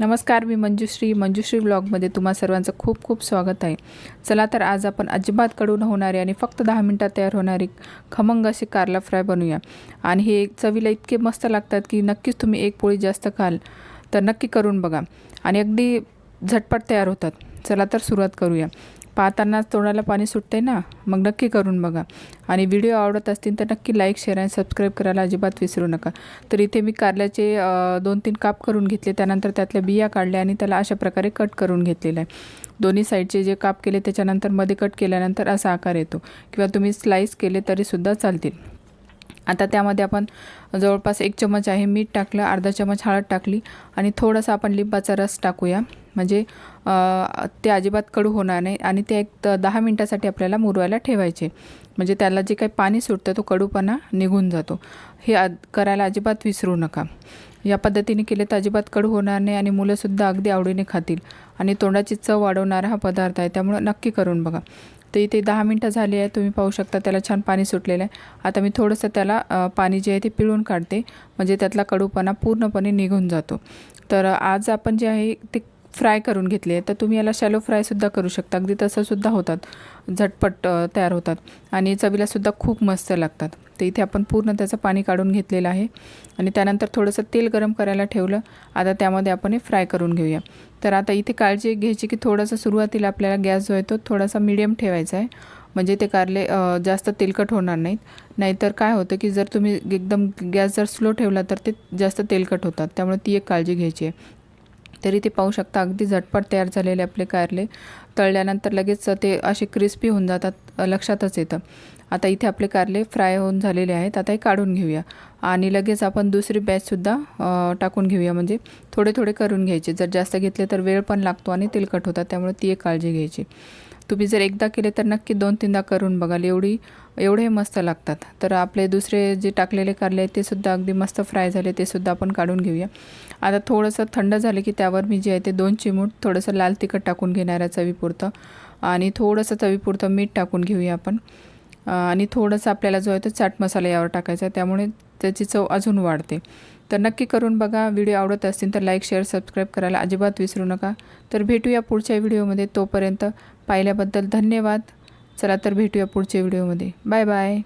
नमस्कार मी मंजुश्री. मंजुश्री ब्लॉगमध्ये तुम्हा सर्वांचं खूप खूप स्वागत आहे. चला तर आज आपण अजिबात कडून होणारी आणि फक्त दहा मिनटात तयार होणारी खमंग असे कारला फ्राय बनवूया आणि हे चवीला इतके मस्त लागतात की नक्कीच तुम्ही एक पोळी जास्त खाल तर नक्की करून बघा. आणि अगदी झटपट तयार होतात. चला तर सुरुवात करूया. पाहतानाच तोंडाला पाणी सुटते ना? मग नक्की करून बघा. आणि व्हिडिओ आवडत असतील तर नक्की लाईक शेअर आणि सबस्क्राईब करायला अजिबात विसरू नका. तर इथे मी कारल्याचे दोन तीन काप करून घेतले. त्यानंतर त्यातल्या बिया काढल्या आणि त्याला अशा प्रकारे कट करून घेतलेला आहे. दोन्ही साईडचे जे काप केले त्याच्यानंतरमध्ये कट केल्यानंतर असा आकार येतो. किंवा तुम्ही स्लाईस केले तरीसुद्धा चालतील. आता त्यामध्ये आपण जवळपास एक चमच आहे मीठ टाकलं अर्धा चमच हळद टाकली आणि थोडासा आपण लिंबाचा रस टाकूया. म्हणजे ते अजिबात कडू होणार नाही आणि ते एक दहा मिनटासाठी आपल्याला मुरवायला ठेवायचे. म्हणजे त्याला जे काही पाणी सुटतं तो कडूपणा निघून जातो. हे आ करायला अजिबात विसरू नका. या पद्धतीने केले तर अजिबात कडू होणार नाही आणि मुलंसुद्धा अगदी आवडीने खातील. आणि तोंडाची चव वाढवणारा हा पदार्थ आहे त्यामुळं नक्की करून बघा. तर इथे दहा मिनटं झाली आहे तुम्ही पाहू शकता त्याला छान पाणी सुटलेलं आहे. आता मी थोडंसं त्याला पाणी जे आहे ते पिळून काढते. म्हणजे त्यातला कडूपणा पूर्णपणे निघून जातो. तर आज आपण जे आहे ते फ्राय करून घेतले आहे तर तुम्ही याला शॅलो फ्रायसुद्धा करू शकता. अगदी तसंसुद्धा होतात. झटपट तयार होतात. आणि चवीलासुद्धा खूप मस्त लागतात. तर इथे आपण पूर्ण त्याचं पाणी काढून घेतलेलं आहे. आणि त्यानंतर थोडंसं तेल गरम करायला ठेवलं. आता त्यामध्ये आपण हे फ्राय करून घेऊया. तर आता इथे काळजी घ्यायची की थोडंसं सुरुवातीला आपल्याला गॅस जो आहे तो थोडासा मिडियम ठेवायचा आहे. म्हणजे ते कारले जास्त तेलकट होणार नाहीत. नाहीतर काय होतं की जर तुम्ही एकदम गॅस जर स्लो ठेवला तर ते जास्त तेलकट होतात. त्यामुळे ती एक काळजी घ्यायची आहे. तरी ते पाहू शकता. अगदी झटपट तयार झालेले आपले कारले तळल्यानंतर लगेच ते असे क्रिस्पी होऊन जातात लक्षातच येतं. आता इथे आपले कारले फ्राय होऊन झालेले आहेत. आता हे काढून घेऊया. आणि लगेच आपण दुसरी बॅचसुद्धा टाकून घेऊया. म्हणजे थोडे थोडे करून घ्यायचे. जर जास्त घेतले तर वेळ पण लागतो आणि तेलकट होतात. त्यामुळे ती एक काळजी घ्यायची. तुम्ही जर एकदा केले तर नक्की दोन तीनदा करून बघाल. एवढी एवढे मस्त लागतात. तर आपले दुसरे जे टाकलेले कारले आहेत ते सुद्धा अगदी मस्त फ्राय झाले. ते सुद्धा आपण काढून घेऊया. आता थोडंसं थंड झालं की त्यावर मी जे आहे ते दोन चिमूट थोडंसं लाल तिखट टाकून घेणार आहे चवीपुरतं. आणि थोडंसं चवीपुरतं मीठ टाकून घेऊया आपण. आणि थोडंसं आपल्याला जो आहे तो चाट मसाला यावर टाकायचा आहे. त्यामुळे त्याची चव अजून वाढते. तर नक्की करून बघा. व्हिडिओ आवडत असतील तर लाईक शेअर सबस्क्राईब करायला अजिबात विसरू नका. तर भेटूया पुढच्या व्हिडिओमध्ये. तोपर्यंत पाहिल्याबद्दल धन्यवाद. चला तर भेटूया पुढच्या व्हिडिओमध्ये. Bye bye